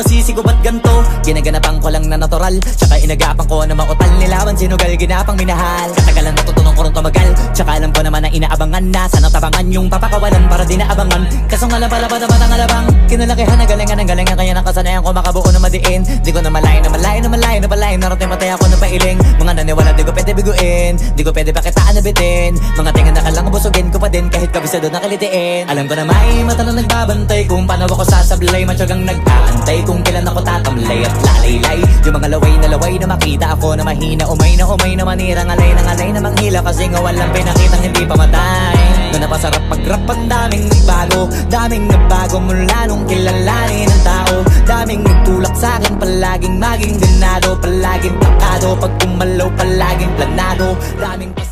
masisi ko ba't ganto Ginaganapan ko lang na natural. Tsaka inagapan ko na mautal. Nilawan Sinugal ginapang minahal. Katagalan natutunan ko rin tumagal. Tsaka alam ko naman na inaabangan na. Sana tabangan yung papakawalan para di naabangan Kaso nga lang pala ba naman ang alabang Kinalakihan na galingan ang galingan. Kaya nakasanayan ko makabuo na madiin. Di ko na malayo na malayo na malayo na malayo Narating matay ako na pailing. Mga naniwala di ko pwede biguin. Di ko pwede pakitaan na bitin. Mga tinga na kalang busugin ko din Kahit kabisado na kalitiin Alam ko na may mata na nagbabantay. Kung paano ako sasablay Matyagang nag-aantay. Kung kailan ako tatamlay at lalaylay. Yung mga laway na laway na makita ako na mahina. Umay na umay na manira Ngalay na ngalay na manghila. Kasi nga walang pinakitang hindi pamatay Na napasarap mag-rap ang daming nagbago Daming nagbago mula nung kilalanin ng tao. Daming nagtulak sa akin Palaging maging ganado Palaging takado Pag kumalaw palaging planado. Daming pasado